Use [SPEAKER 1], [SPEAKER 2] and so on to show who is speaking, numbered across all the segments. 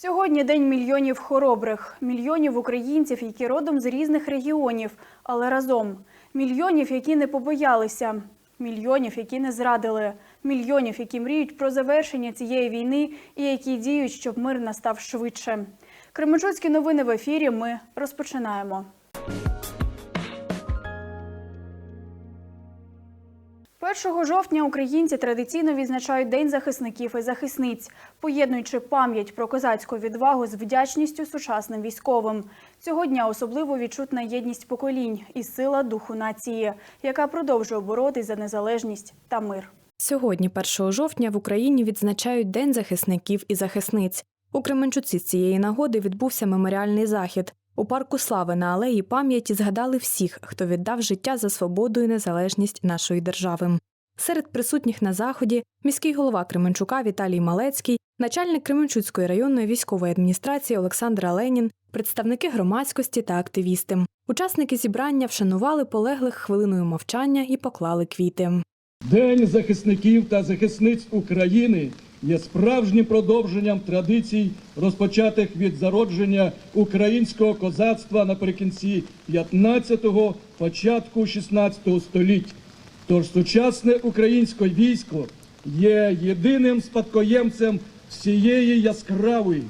[SPEAKER 1] Сьогодні день мільйонів хоробрих, мільйонів українців, які родом з різних регіонів, але разом. Мільйонів, які не побоялися, мільйонів, які не зрадили, мільйонів, які мріють про завершення цієї війни і які діють, щоб мир настав швидше. Кременчуцькі новини в ефірі. Ми розпочинаємо. Першого жовтня українці традиційно відзначають День захисників і захисниць, поєднуючи пам'ять про козацьку відвагу з вдячністю сучасним військовим. Цього дня особливо відчутна єдність поколінь і сила духу нації, яка продовжує боротись за незалежність та мир.
[SPEAKER 2] Сьогодні, 1 жовтня, в Україні відзначають День захисників і захисниць. У Кременчуці з цієї нагоди відбувся меморіальний захід. У парку слави на алеї пам'яті згадали всіх, хто віддав життя за свободу і незалежність нашої держави. Серед присутніх на заході міський голова Кременчука Віталій Малецький, начальник Кременчуцької районної військової адміністрації Олександр Аленін, представники громадськості та активісти. Учасники зібрання вшанували полеглих хвилиною мовчання і поклали квіти.
[SPEAKER 3] День захисників та захисниць України є справжнім продовженням традицій, розпочатих від зародження українського козацтва наприкінці 15-го, початку 16-го століть. Тож сучасне українське військо є єдиним спадкоємцем всієї яскравої,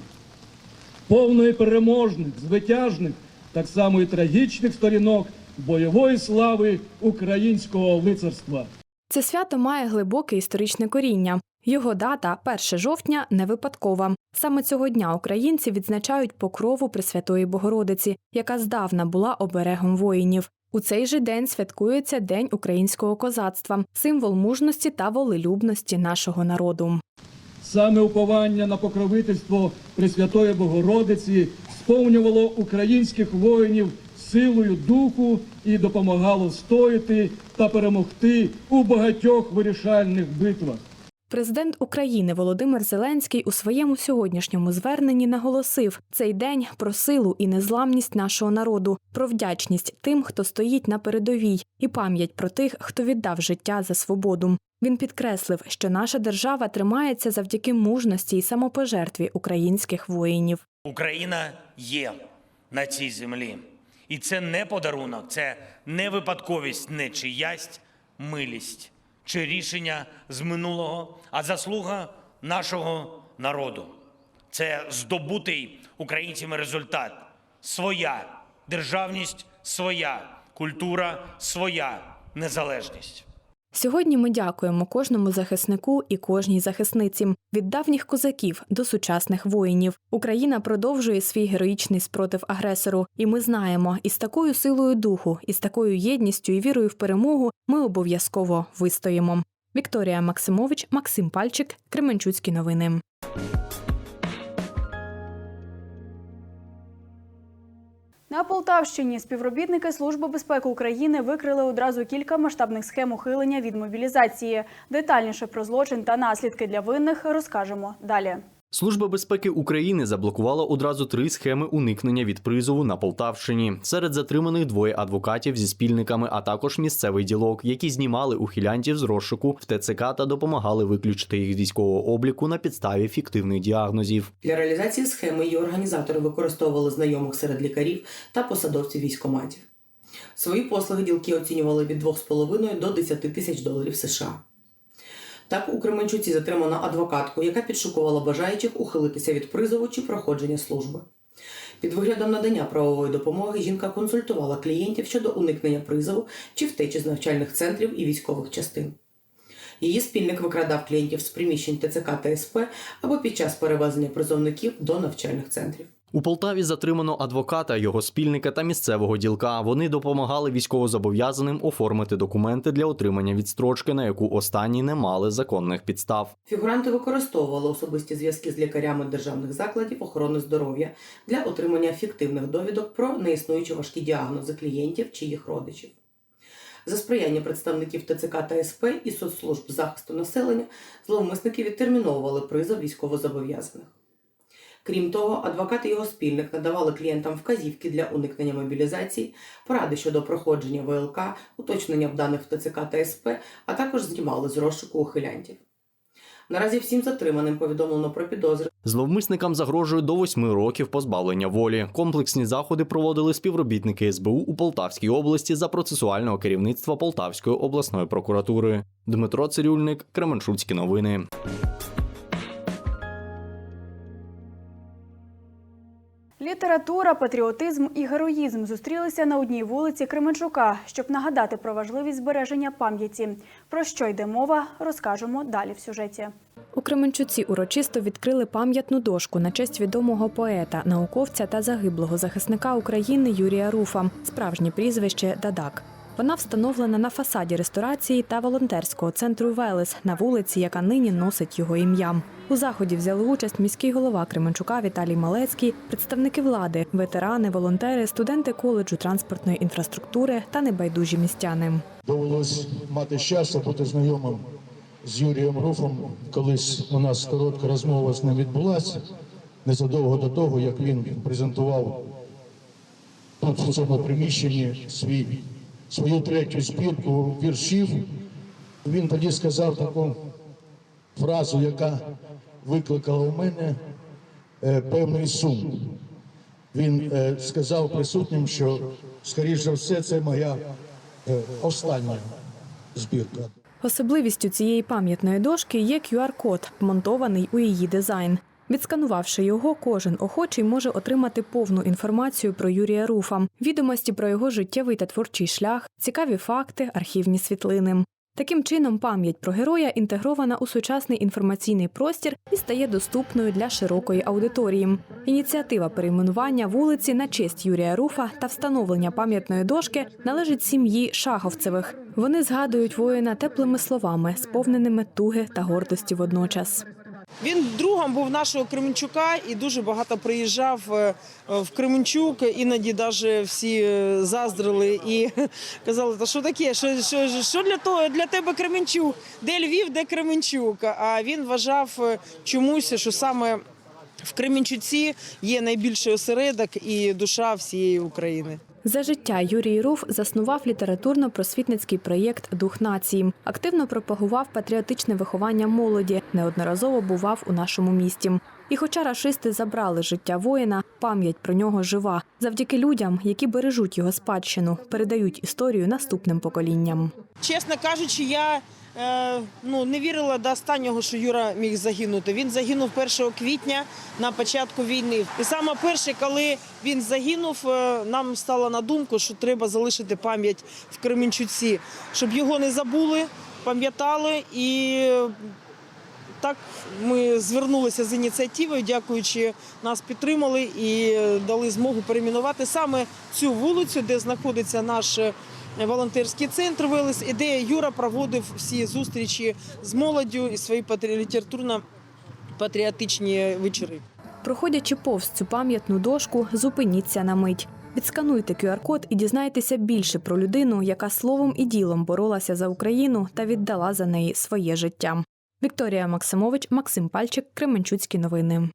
[SPEAKER 3] повної переможних, звитяжних, так само і трагічних сторінок бойової слави українського лицарства.
[SPEAKER 2] Це свято має глибоке історичне коріння. Його дата 1 жовтня не випадкова. Саме цього дня українці відзначають покрову Пресвятої Богородиці, яка здавна була оберегом воїнів. У цей же день святкується День українського козацтва, символ мужності та волелюбності нашого народу.
[SPEAKER 3] Саме уповання на покровительство Пресвятої Богородиці сповнювало українських воїнів силою духу і допомагало стояти та перемогти у багатьох вирішальних битвах.
[SPEAKER 2] Президент України Володимир Зеленський у своєму сьогоднішньому зверненні наголосив цей день про силу і незламність нашого народу, про вдячність тим, хто стоїть на передовій, і пам'ять про тих, хто віддав життя за свободу. Він підкреслив, що наша держава тримається завдяки мужності і самопожертві українських воїнів.
[SPEAKER 4] Україна є на цій землі. І це не подарунок, це не випадковість, не чиясть, милість чи рішення з минулого, а заслуга нашого народу. Це здобутий українцями результат. Своя державність, своя культура, своя незалежність.
[SPEAKER 2] Сьогодні ми дякуємо кожному захиснику і кожній захисниці від давніх козаків до сучасних воїнів. Україна продовжує свій героїчний спротив агресору, і ми знаємо, із такою силою духу, із такою єдністю і вірою в перемогу ми обов'язково вистоїмо. Вікторія Максимович, Максим Пальчик, Кременчуцькі новини.
[SPEAKER 1] На Полтавщині співробітники Служби безпеки України викрили одразу кілька масштабних схем ухилення від мобілізації. Детальніше про злочин та наслідки для винних розкажемо далі.
[SPEAKER 5] Служба безпеки України заблокувала одразу три схеми уникнення від призову на Полтавщині. Серед затриманих двоє адвокатів зі спільниками, а також місцевий ділок, які знімали ухилянтів з розшуку в ТЦК та допомагали виключити їх з військового обліку на підставі фіктивних діагнозів.
[SPEAKER 6] Для реалізації схеми її організатори використовували знайомих серед лікарів та посадовців військоматів. Свої послуги ділки оцінювали від 2,5 до 10 тисяч доларів США. Так у Кременчуці затримано адвокатку, яка підшукувала бажаючих ухилитися від призову чи проходження служби. Під виглядом надання правової допомоги жінка консультувала клієнтів щодо уникнення призову чи втечі з навчальних центрів і військових частин. Її спільник викрадав клієнтів з приміщень ТЦК та СП або під час перевезення призовників до навчальних центрів.
[SPEAKER 5] У Полтаві затримано адвоката, його спільника та місцевого ділка. Вони допомагали військовозобов'язаним оформити документи для отримання відстрочки, на яку останні не мали законних підстав.
[SPEAKER 6] Фігуранти використовували особисті зв'язки з лікарями державних закладів охорони здоров'я для отримання фіктивних довідок про неіснуючі важкі діагнози клієнтів чи їх родичів. За сприяння представників ТЦК та СП і соцслужб захисту населення зловмисники відтерміновували призов військовозобов'язаних. Крім того, адвокат і його спільник надавали клієнтам вказівки для уникнення мобілізації, поради щодо проходження ВЛК, уточнення даних в ТЦК та СП, а також знімали з розшуку ухилянтів. Наразі всім затриманим повідомлено про підозри
[SPEAKER 5] Зловмисникам загрожує до восьми років позбавлення волі. Комплексні заходи проводили співробітники СБУ у Полтавській області за процесуального керівництва Полтавської обласної прокуратури. Дмитро Цирюльник, Кременчуцькі новини.
[SPEAKER 1] Література, патріотизм і героїзм зустрілися на одній вулиці Кременчука, щоб нагадати про важливість збереження пам'яті. Про що йде мова, розкажемо далі в сюжеті.
[SPEAKER 2] У Кременчуці урочисто відкрили пам'ятну дошку на честь відомого поета, науковця та загиблого захисника України Юрія Руфа, справжнє прізвище Дадак. Вона встановлена на фасаді ресторації та волонтерського центру Велес на вулиці, яка нині носить його ім'я. У заході взяли участь міський голова Кременчука Віталій Малецький, представники влади, ветерани, волонтери, студенти коледжу транспортної інфраструктури та небайдужі містяни.
[SPEAKER 7] Довелось мати щастя бути знайомим з Юрієм Руфом. Колись у нас коротка розмова з ним відбулася незадовго до того, як він презентував тут в цьому приміщенні свій, свою третю збірку віршів. Він тоді сказав таку фразу, яка викликала у мене е, певний сум. Він е, сказав присутнім, що, скоріш за все, це моя е, остання збірка.
[SPEAKER 2] Особливістю цієї пам'ятної дошки є QR-код, вмонтований у її дизайн. Відсканувавши його, кожен охочий може отримати повну інформацію про Юрія Руфа, відомості про його життєвий та творчий шлях, цікаві факти, архівні світлини. Таким чином, пам'ять про героя інтегрована у сучасний інформаційний простір і стає доступною для широкої аудиторії. Ініціатива перейменування вулиці на честь Юрія Руфа та встановлення пам'ятної дошки належить сім'ї Шаховцевих. Вони згадують воїна теплими словами, сповненими туги та гордості водночас.
[SPEAKER 8] Він другом був нашого Кременчука і дуже багато приїжджав е, в Кременчук. Іноді навіть всі е, заздрили і казали, та що таке? Що, що, що для того для тебе Кременчук? Де Львів, де Кременчук? А він вважав е, чомусь, що саме в Кременчуці є найбільший осередок і душа всієї України.
[SPEAKER 2] За життя Юрій Руф заснував літературно-просвітницький проєкт Дух нації, активно пропагував патріотичне виховання молоді, неодноразово бував у нашому місті. І хоча рашисти забрали життя воїна, пам'ять про нього жива завдяки людям, які бережуть його спадщину, передають історію наступним поколінням.
[SPEAKER 8] Чесно кажучи, я ну, не вірила до останнього, що Юра міг загинути. Він загинув 1 квітня на початку війни. І саме перше, коли він загинув, е, нам стало на думку, що треба залишити пам'ять в Кременчуці, щоб його не забули, пам'ятали і. е, Так ми звернулися з ініціативою, дякуючи, нас підтримали і е, дали змогу перейменувати саме цю вулицю, де знаходиться наш е, волонтерський центр Велес, і де Юра проводив всі зустрічі з молоддю і свої патрі- літературно-патріотичні вечори.
[SPEAKER 2] Проходячи повз цю пам'ятну дошку, зупиніться на мить. Відскануйте QR-код і дізнайтеся більше про людину, яка словом і ділом боролася за Україну та віддала за неї своє життя. Вікторія Максимович, Максим Пальчик, Кременчуцькі новини.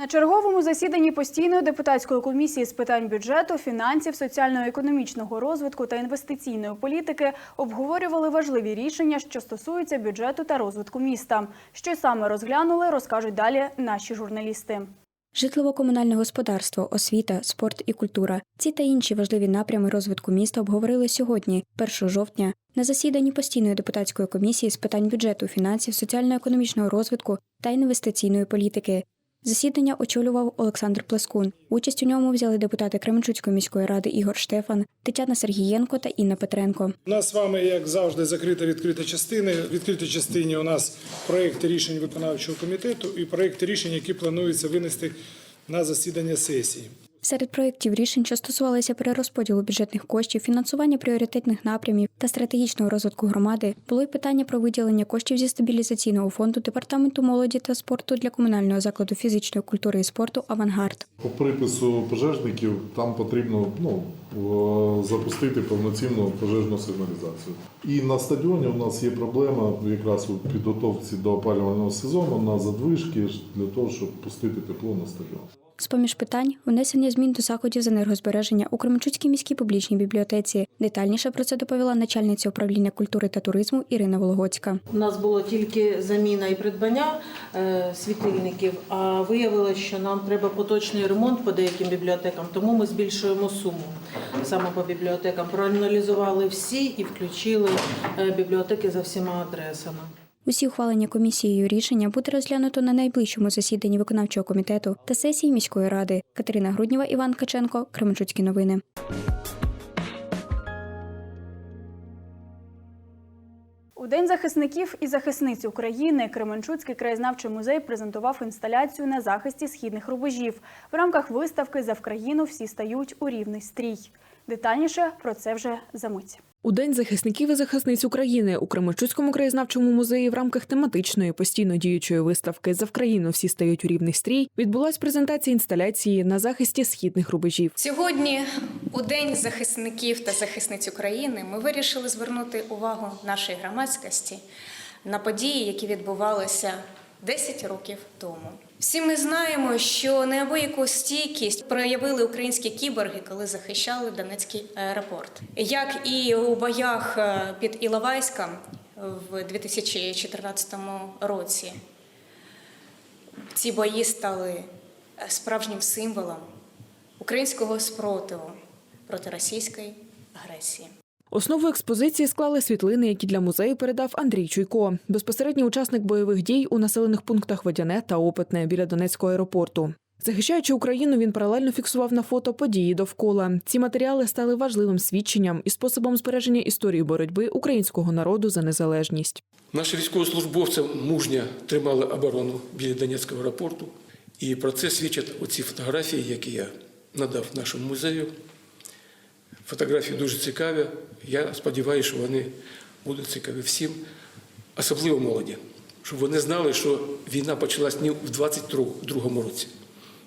[SPEAKER 1] На черговому засіданні постійної депутатської комісії з питань бюджету, фінансів, соціально-економічного розвитку та інвестиційної політики обговорювали важливі рішення, що стосуються бюджету та розвитку міста. Що саме розглянули, розкажуть далі наші журналісти.
[SPEAKER 9] Житлово-комунальне господарство, освіта, спорт і культура. Ці та інші важливі напрями розвитку міста обговорили сьогодні, 1 жовтня, на засіданні постійної депутатської комісії з питань бюджету, фінансів, соціально-економічного розвитку та інвестиційної політики. Засідання очолював Олександр Плескун. Участь у ньому взяли депутати Кременчуцької міської ради Ігор Штефан, Тетяна Сергієнко та Інна Петренко.
[SPEAKER 10] У нас з вами, як завжди, закрита відкрита частина. В відкритій частині у нас проєкти рішень виконавчого комітету і проєкти рішень, які планується винести на засідання сесії.
[SPEAKER 9] Серед проєктів рішень, що стосувалися перерозподілу бюджетних коштів, фінансування пріоритетних напрямів та стратегічного розвитку громади, було й питання про виділення коштів зі стабілізаційного фонду департаменту молоді та спорту для комунального закладу фізичної культури і спорту Авангард.
[SPEAKER 11] По припису пожежників там потрібно ну, запустити повноцінну пожежну сигналізацію. І на стадіоні у нас є проблема якраз у підготовці до опалювального сезону на задвижки для того, щоб пустити тепло на стадіон.
[SPEAKER 9] З-поміж питань внесення змін до заходів з енергозбереження у Кременчуцькій міській публічній бібліотеці. Детальніше про це доповіла начальниця управління культури та туризму Ірина Вологодська.
[SPEAKER 12] У нас було тільки заміна і придбання е, світильників, а виявилося, що нам треба поточний ремонт по деяким бібліотекам, тому ми збільшуємо суму саме по бібліотекам. Проаналізували всі і включили е, бібліотеки за всіма адресами.
[SPEAKER 9] Усі ухвалені комісією рішення буде розглянуто на найближчому засіданні виконавчого комітету та сесії міської ради. Катерина Груднєва, Іван Каченко, Кременчуцькі новини.
[SPEAKER 1] У День захисників і захисниць України Кременчуцький краєзнавчий музей презентував інсталяцію на захисті східних рубежів. В рамках виставки за Вкраїну всі стають у рівний стрій. Детальніше про це вже за мить.
[SPEAKER 13] У День захисників і захисниць України у Кременчуцькому краєзнавчому музеї в рамках тематичної постійно діючої виставки за Вкраїну всі стають у рівний стрій відбулась презентація інсталяції на захисті східних рубежів.
[SPEAKER 14] Сьогодні, у День захисників та захисниць України, ми вирішили звернути увагу нашої громадськості на події, які відбувалися 10 років тому. Всі ми знаємо, що неабияку стійкість проявили українські кіборги, коли захищали Донецький аеропорт. Як і у боях е, під Іловайськом в 2014 році. Ці бої стали справжнім символом українського спротиву проти російської агресії.
[SPEAKER 13] Основу експозиції склали світлини, які для музею передав Андрій Чуйко, безпосередній учасник бойових дій у населених пунктах Водяне та Опитне біля Донецького аеропорту. Захищаючи Україну, він паралельно фіксував на фото події довкола. Ці матеріали стали важливим свідченням і способом збереження історії боротьби українського народу за незалежність.
[SPEAKER 15] Наші військовослужбовці мужньо тримали оборону біля Донецького аеропорту. І про це свідчать оці фотографії, які я надав нашому музею. Фотографії дуже цікаві. Я сподіваюся, що вони будуть цікаві всім, особливо молоді, щоб вони знали, що війна почалась не в 22-му році,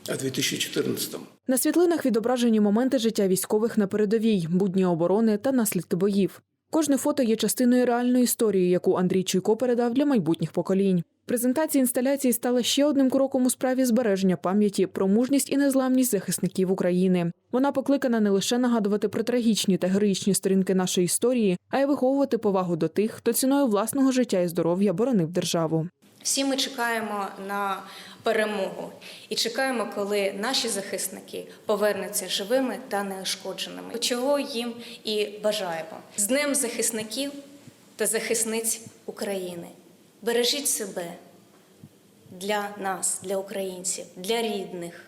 [SPEAKER 15] а в 2014-му.
[SPEAKER 13] На світлинах відображені моменти життя військових на передовій, будні оборони та наслідки боїв. Кожне фото є частиною реальної історії, яку Андрій Чуйко передав для майбутніх поколінь. Презентація інсталяції стала ще одним кроком у справі збереження пам'яті про мужність і незламність захисників України. Вона покликана не лише нагадувати про трагічні та героїчні сторінки нашої історії, а й виховувати повагу до тих, хто ціною власного життя і здоров'я боронив державу.
[SPEAKER 14] Всі ми чекаємо на перемогу і чекаємо, коли наші захисники повернуться живими та неушкодженими. Чого їм і бажаємо. З Днем захисників та захисниць України. Бережіть себе для нас, для українців, для рідних,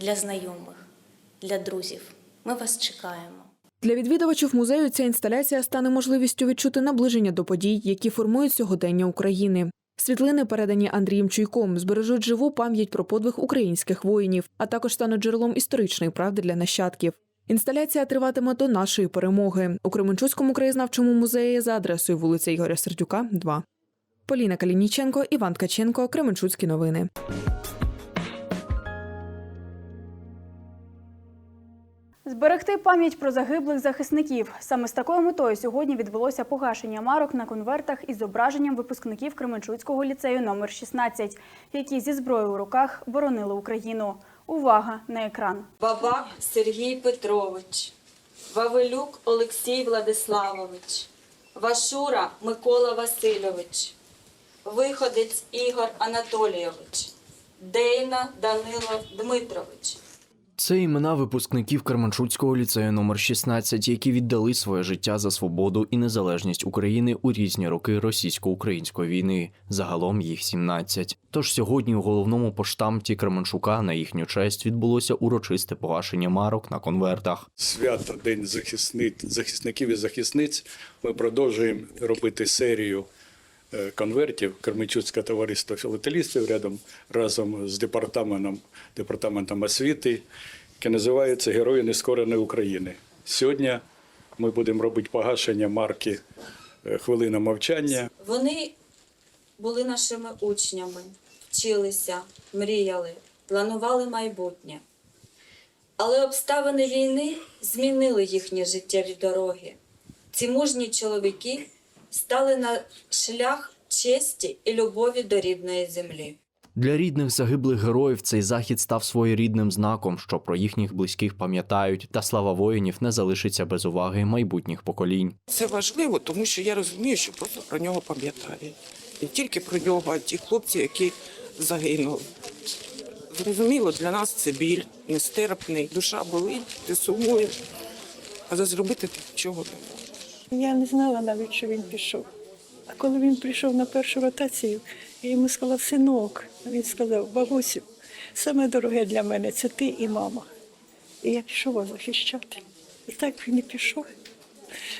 [SPEAKER 14] для знайомих, для друзів. Ми вас чекаємо.
[SPEAKER 13] Для відвідувачів музею ця інсталяція стане можливістю відчути наближення до подій, які формують сьогодення України. Світлини, передані Андрієм Чуйком, збережуть живу пам'ять про подвиг українських воїнів, а також стануть джерелом історичної правди для нащадків. Інсталяція триватиме до нашої перемоги у Кременчуцькому краєзнавчому музеї за адресою вулиця Ігоря Сердюка, 2. Поліна Калініченко, Іван Ткаченко, Кременчуцькі новини.
[SPEAKER 1] Зберегти пам'ять про загиблих захисників. Саме з такою метою сьогодні відбулося погашення марок на конвертах із зображенням випускників Кременчуцького ліцею номер 16, які зі зброєю у руках боронили Україну. Увага на екран.
[SPEAKER 16] Бабак Сергій Петрович, Вавилюк Олексій Владиславович, Вашура Микола Васильович, Виходець Ігор Анатолійович, Дейна Данило Дмитрович.
[SPEAKER 5] Це імена випускників Керманшуцького ліцею номер 16, які віддали своє життя за свободу і незалежність України у різні роки російсько-української війни. Загалом їх 17. Тож сьогодні у головному поштамті Кременчука на їхню честь відбулося урочисте погашення марок на конвертах.
[SPEAKER 17] Свято День захисників і захисниць. Ми продовжуємо робити серію конвертів. Кермичуцьке товариство філателістів рядом разом з департаментом, департаментом освіти, яке називається Герої нескореної України. Сьогодні ми будемо робити погашення марки е, Хвилина мовчання.
[SPEAKER 16] Вони були нашими учнями, вчилися, мріяли, планували майбутнє. Але обставини війни змінили їхні життєві дороги. Ці мужні чоловіки стали на шлях честі і любові до рідної землі.
[SPEAKER 5] Для рідних загиблих героїв цей захід став своєрідним знаком, що про їхніх близьких пам'ятають, та слава воїнів не залишиться без уваги майбутніх поколінь.
[SPEAKER 18] Це важливо, тому що я розумію, що просто про нього пам'ятають. Не тільки про нього, а ті хлопці, які загинули. Зрозуміло, для нас це біль нестерпний, душа болить, ти сумуєш, але зробити ти нічого не можеш.
[SPEAKER 19] Я не знала навіть, що він пішов. А коли він прийшов на першу ротацію, я йому сказала, синок, він сказав, бабусю, саме дороге для мене це ти і мама. І я пішов вас захищати. І так він і пішов.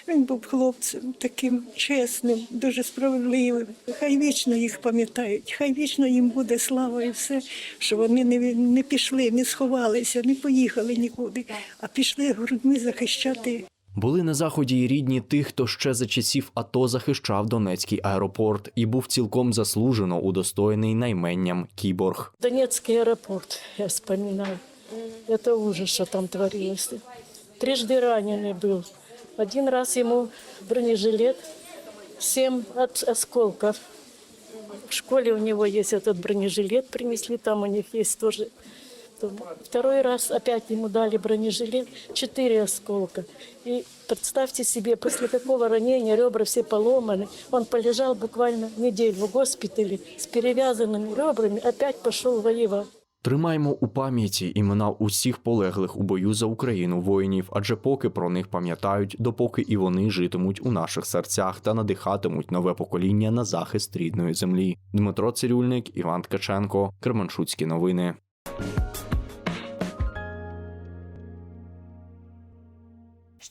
[SPEAKER 19] Він був хлопцем таким чесним, дуже справедливим. Хай вічно їх пам'ятають, хай вічно їм буде слава і все, що вони не, не пішли, не сховалися, не поїхали нікуди, а пішли грудьми захищати
[SPEAKER 5] Були на заході і рідні тих, хто ще за часів АТО захищав Донецький аеропорт і був цілком заслужено удостоєний найменням Кіборг.
[SPEAKER 19] Донецкий аэропорт, я вспоминаю. Это ужас, что там творилось. Трижды раненый был. Один раз ему бронежилет, семь от осколков. В школе у него есть этот бронежилет, принесли, там у них есть тоже. То Второй раз опять ему дали бронежилет, четыре осколка. И представьте себе, после такого ранения ребра все поломаны. Он полежал буквально неделю в госпитале с перевязанными ребрами, опять пошел воевать.
[SPEAKER 5] Тримаймо у пам'яті імена усіх полеглих у бою за Україну воїнів, адже поки про них пам'ятають, допоки і вони житимуть у наших серцях та надихатимуть нове покоління на захист рідної землі. Дмитро Цирюльник, Іван Ткаченко, Кременчуцькі новини.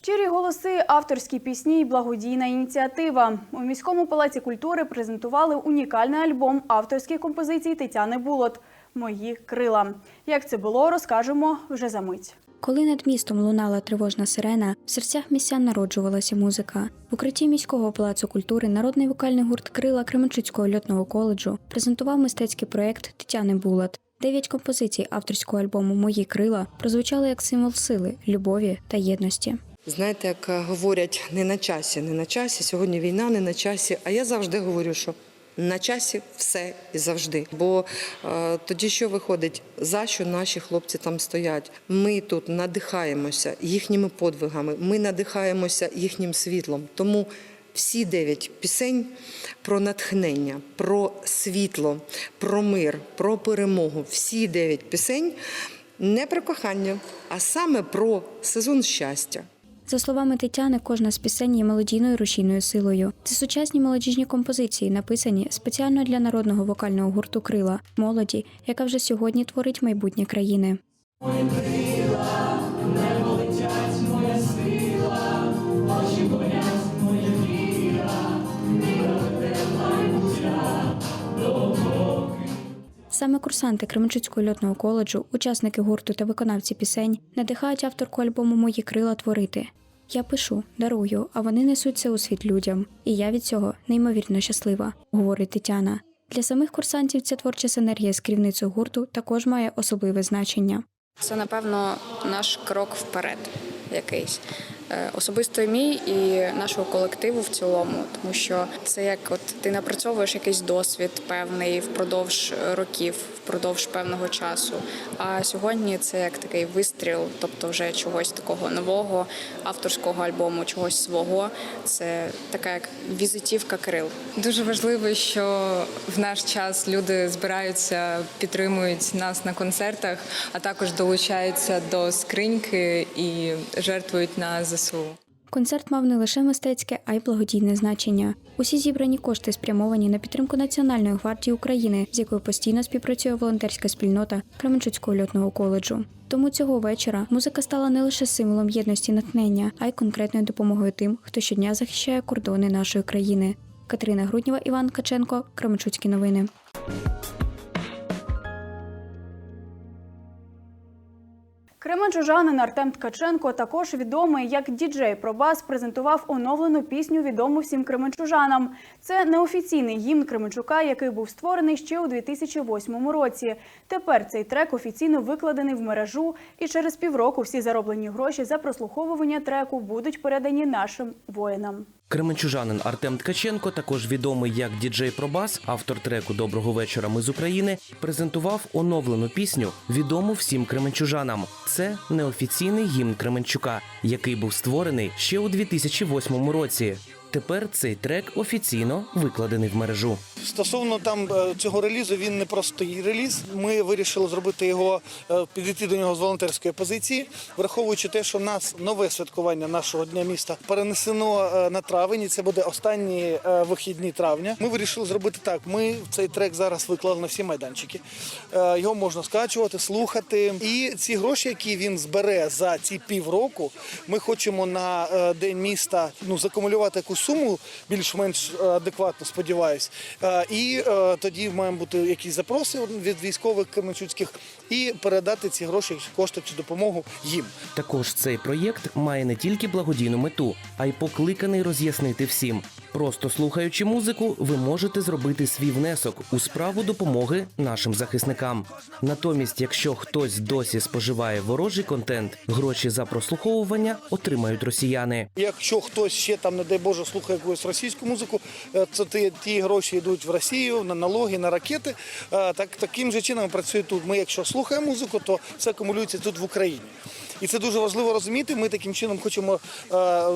[SPEAKER 1] Щирі голоси, авторські пісні і благодійна ініціатива. У міському палаці культури презентували унікальний альбом авторських композицій Тетяни Булот Мої крила. Як це було, розкажемо вже за мить.
[SPEAKER 9] Коли над містом лунала тривожна сирена, в серцях містян народжувалася музика. В укритті міського палацу культури народний вокальний гурт Крила Кременчуцького льотного коледжу презентував мистецький проєкт Тетяни Булат. Дев'ять композицій авторського альбому Мої крила прозвучали як символ сили, любові та єдності.
[SPEAKER 20] Знаєте, як е, говорять, не на часі, не на часі. Сьогодні війна не на часі. А я завжди говорю, що на часі все і завжди. Бо е, тоді що виходить, за що наші хлопці там стоять? Ми тут надихаємося їхніми подвигами, ми надихаємося їхнім світлом. Тому всі дев'ять пісень про натхнення, про світло, про мир, про перемогу. Всі дев'ять пісень не про кохання, а саме про сезон щастя.
[SPEAKER 9] За словами Тетяни, кожна з пісень є мелодійною рушійною силою. Це сучасні молодіжні композиції, написані спеціально для народного вокального гурту Крила молоді, яка вже сьогодні творить майбутнє країни. Саме курсанти Кременчуцького льотного коледжу, учасники гурту та виконавці пісень надихають авторку альбому Мої крила творити. Я пишу, дарую, а вони несуться у світ людям. І я від цього неймовірно щаслива, говорить Тетяна. Для самих курсантів ця творча синергія з керівницею гурту також має особливе значення.
[SPEAKER 21] Це, напевно, наш крок вперед якийсь. Е, Особисто мій і нашого колективу в цілому, тому що це як от ти напрацьовуєш якийсь досвід певний впродовж років, впродовж певного часу. А сьогодні це як такий вистріл, тобто вже чогось такого нового, авторського альбому, чогось свого. Це така як візитівка крил.
[SPEAKER 22] Дуже важливо, що в наш час люди збираються, підтримують нас на концертах, а також долучаються до скриньки і жертвують на ЗСУ.
[SPEAKER 9] Концерт мав не лише мистецьке, а й благодійне значення. Усі зібрані кошти спрямовані на підтримку Національної гвардії України, з якою постійно співпрацює волонтерська спільнота Кременчуцького льотного коледжу. Тому цього вечора музика стала не лише символом єдності натхнення, а й конкретною допомогою тим, хто щодня захищає кордони нашої країни. Катерина Груднєва, Іван Каченко, Кременчуцькі новини.
[SPEAKER 1] Кременчужанин Артем Ткаченко, також відомий як діджей Пробас, презентував оновлену пісню відому всім кременчужанам. Це неофіційний гімн Кременчука, який був створений ще у 2008 році. Тепер цей трек офіційно викладений в мережу, і через півроку всі зароблені гроші за прослуховування треку будуть передані нашим воїнам.
[SPEAKER 23] Кременчужанин Артем Ткаченко, також відомий як діджей Пробас, автор треку Доброго вечора. Ми з України, презентував оновлену пісню, відому всім кременчужанам. Це неофіційний гімн Кременчука, який був створений ще у 2008 році. Тепер цей трек офіційно викладений в мережу.
[SPEAKER 24] Стосовно там е, цього релізу, він не простий реліз. Ми вирішили зробити його, е, підійти до нього з волонтерської позиції, враховуючи те, що нас нове святкування нашого дня міста перенесено е, на травень. і Це буде останні вихідні травня. Ми вирішили зробити так. Ми цей трек зараз виклали на всі майданчики. Його можна скачувати, слухати. І ці гроші, які він збере за ці півроку, ми хочемо на день міста ну закумулювати якусь суму більш-менш е, адекватно, сподіваюсь. Е, І е, тоді мають бути якісь запроси від військових кременчуцьких і передати ці гроші, кошти чи допомогу їм.
[SPEAKER 23] Також цей проєкт має не тільки благодійну мету, а й покликаний роз'яснити всім. Просто слухаючи музику, ви можете зробити свій внесок у справу допомоги нашим захисникам. Натомість, якщо хтось досі споживає ворожий контент, гроші за прослуховування отримають росіяни.
[SPEAKER 24] Якщо хтось ще там, не дай Боже, слухає якусь російську музику, е, то ті, ті гроші йдуть в Росію на налоги, на ракети. Е, Так таким же чином працює тут. Ми, якщо слухаємо музику, то все акумулюється тут в Україні. І це дуже важливо розуміти. Ми таким чином хочемо е,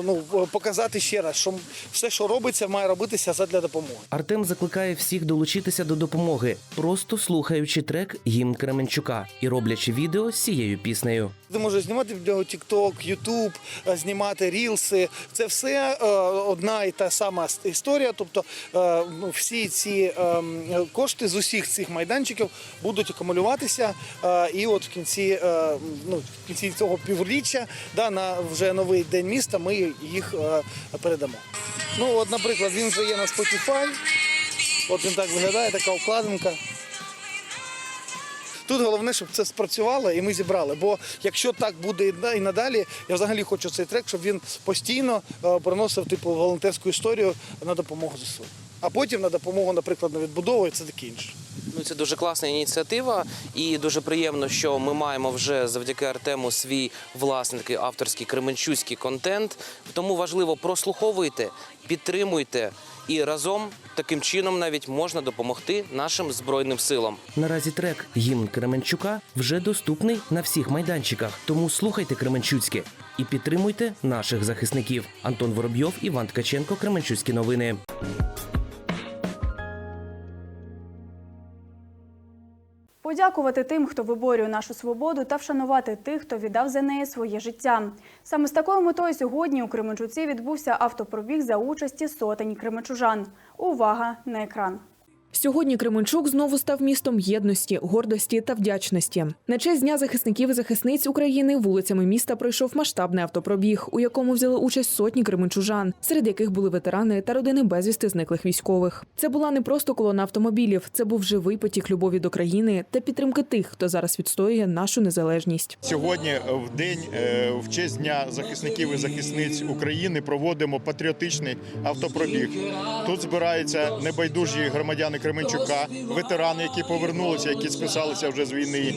[SPEAKER 24] ну, показати ще раз, що все, що робиться, має робитися задля допомоги.
[SPEAKER 23] Артем закликає всіх долучитися до допомоги, просто слухаючи трек гімн Кременчука і роблячи відео з цією піснею.
[SPEAKER 24] Ти можеш знімати відео TikTok, YouTube, е, знімати рілси. Це все е, одна і та сама історія. Тобто ну, всі ці е, кошти з усіх цих майданчиків будуть акумулюватися. і от в кінці, ну, в кінці цього півріччя, да, на вже новий день міста, ми їх е, передамо. Ну, от, наприклад, він вже є на Spotify. От він так виглядає, така обкладинка. Тут головне, щоб це спрацювало і ми зібрали. Бо якщо так буде і надалі, я взагалі хочу цей трек, щоб він постійно е, приносив типу волонтерську історію на допомогу ЗСУ. А потім на допомогу, наприклад, на відбудову і це таке інше.
[SPEAKER 25] Ну, це дуже класна ініціатива, і дуже приємно, що ми маємо вже завдяки Артему свій власний авторський кременчуцький контент. Тому важливо прослуховуйте, підтримуйте, і разом таким чином навіть можна допомогти нашим збройним силам.
[SPEAKER 23] Наразі трек гімн Кременчука вже доступний на всіх майданчиках. Тому слухайте Кременчуцьке і підтримуйте наших захисників. Антон Воробйов, Іван Ткаченко, Кременчуцькі новини.
[SPEAKER 1] Подякувати тим, хто виборює нашу свободу, та вшанувати тих, хто віддав за неї своє життя. Саме з такою метою сьогодні у Кременчуці відбувся автопробіг за участі сотень кременчужан. Увага на екран.
[SPEAKER 13] Сьогодні Кременчук знову став містом єдності, гордості та вдячності. На честь дня захисників і захисниць України вулицями міста пройшов масштабний автопробіг, у якому взяли участь сотні кременчужан, серед яких були ветерани та родини безвісти зниклих військових. Це була не просто колона автомобілів, це був живий потік любові до країни та підтримки тих, хто зараз відстоює нашу незалежність.
[SPEAKER 26] Сьогодні, в день е, в честь дня захисників і захисниць України, проводимо патріотичний автопробіг. Тут збираються небайдужі громадяни Кременчука, ветерани, які повернулися, які списалися вже з війни,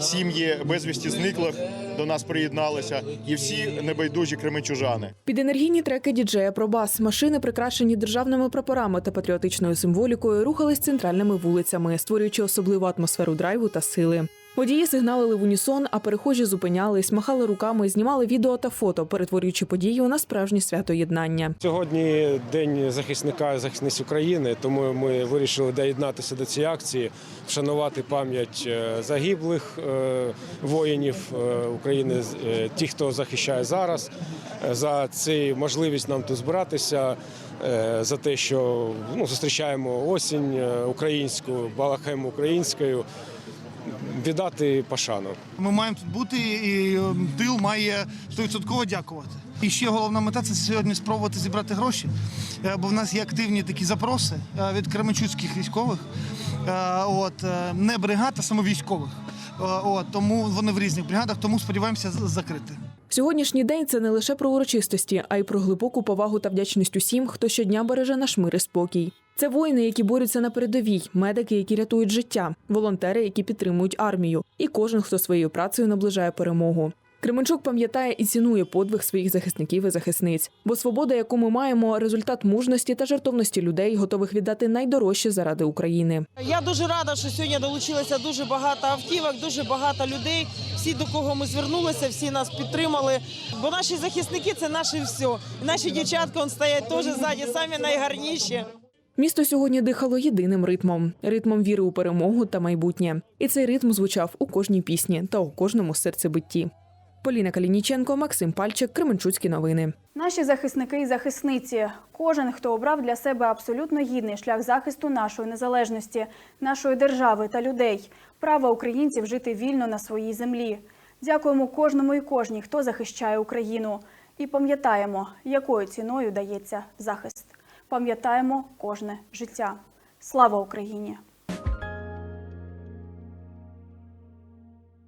[SPEAKER 26] сім'ї безвісті зниклих до нас приєдналися, і всі небайдужі кременчужани.
[SPEAKER 13] Під енергійні треки діджея Пробас машини, прикрашені державними прапорами та патріотичною символікою, рухались центральними вулицями, створюючи особливу атмосферу драйву та сили. Водії сигналили в унісон, а перехожі зупинялись, махали руками, знімали відео та фото, перетворюючи подію на справжнє свято єднання.
[SPEAKER 27] Сьогодні день захисника захисниць України, тому ми вирішили доєднатися до цієї акції, вшанувати пам'ять е, загиблих е, воїнів е, України, е, хто захищає зараз, за цю можливість нам тут збиратися. За те, що ну, зустрічаємо осінь українську, балахаємо українською, віддати пошану.
[SPEAKER 24] Ми маємо тут бути, і е, тил має 100% дякувати. І ще головна мета це сьогодні спробувати зібрати гроші, е, бо в нас є активні такі запроси е, від кременчуцьких військових. От не бригад, а саме військових. От тому вони в різних бригадах, тому сподіваємося закрити.
[SPEAKER 13] Сьогоднішній день це не лише про урочистості, а й про глибоку повагу та вдячність усім, хто щодня береже наш мир і спокій. Це воїни, які борються на передовій, медики, які рятують життя, волонтери, які підтримують армію, і кожен, хто своєю працею наближає перемогу. Кременчук пам'ятає і цінує подвиг своїх захисників і захисниць, бо свобода, яку ми маємо, результат мужності та жертовності людей, готових віддати найдорожче заради України.
[SPEAKER 8] Я дуже рада, що сьогодні долучилося дуже багато автівок, дуже багато людей. Всі, до кого ми звернулися, всі нас підтримали. Бо наші захисники це наше все. Наші дівчатка стоять теж ззаді, самі найгарніші.
[SPEAKER 13] Місто сьогодні дихало єдиним ритмом ритмом віри у перемогу та майбутнє. І цей ритм звучав у кожній пісні та у кожному серцебитті. Поліна Калініченко, Максим Пальчик, Кременчуцькі новини.
[SPEAKER 1] Наші захисники і захисниці. Кожен, хто обрав для себе абсолютно гідний шлях захисту нашої незалежності, нашої держави та людей, права українців жити вільно на своїй землі. Дякуємо кожному і кожній, хто захищає Україну. І пам'ятаємо, якою ціною дається захист. Пам'ятаємо кожне життя. Слава Україні!